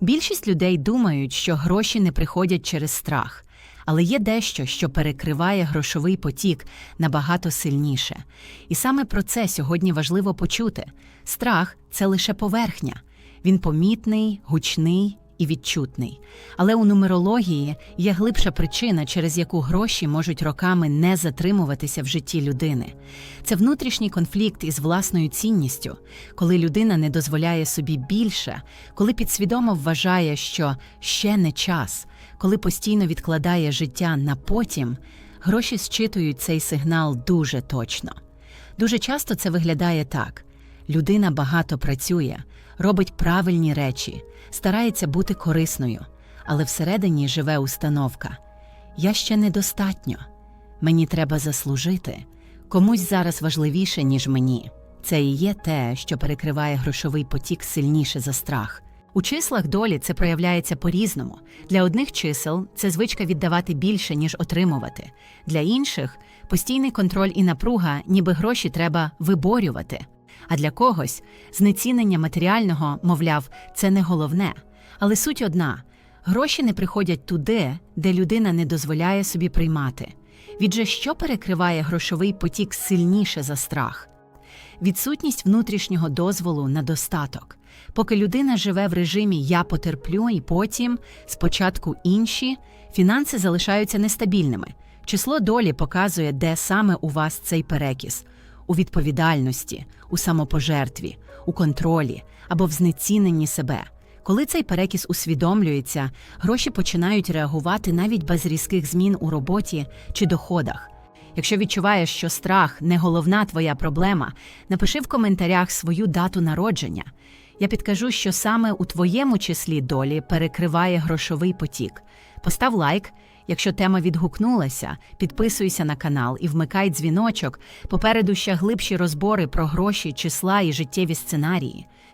Більшість людей думають, що гроші не приходять через страх, але є дещо, що перекриває грошовий потік набагато сильніше. І саме про це сьогодні важливо почути. Страх це лише поверхня. Він помітний, гучний і відчутний. Але у нумерології є глибша причина, через яку гроші можуть роками не затримуватися в житті людини. Це внутрішній конфлікт із власною цінністю, коли людина не дозволяє собі більше, коли підсвідомо вважає, що ще не час, коли постійно відкладає життя на потім, гроші зчитують цей сигнал дуже точно. Дуже часто це виглядає так: людина багато працює, робить правильні речі, старається бути корисною, але всередині живе установка: я ще недостатньо, мені треба заслужити, комусь зараз важливіше, ніж мені. Це і є те, що перекриває грошовий потік сильніше за страх. У числах долі це проявляється по-різному. Для одних чисел це звичка віддавати більше, ніж отримувати. Для інших постійний контроль і напруга, ніби гроші треба виборювати. А для когось знецінення матеріального, мовляв, це не головне. Але суть одна: гроші не приходять туди, де людина не дозволяє собі приймати. Відже що перекриває грошовий потік сильніше за страх? Відсутність внутрішнього дозволу на достаток. Поки людина живе в режимі я потерплю і потім, спочатку інші, фінанси залишаються нестабільними. Число долі показує, де саме у вас цей перекіс у відповідальності, у самопожертві, у контролі або в знеціненні себе. Коли цей перекіс усвідомлюється, гроші починають реагувати навіть без різких змін у роботі чи доходах. Якщо відчуваєш, що страх не головна твоя проблема, напиши в коментарях свою дату народження. Я підкажу, що саме у твоєму числі долі перекриває грошовий потік. Постав лайк, якщо тема відгукнулася, підписуйся на канал і вмикай дзвіночок. Попереду ще глибші розбори про гроші, числа і життєві сценарії.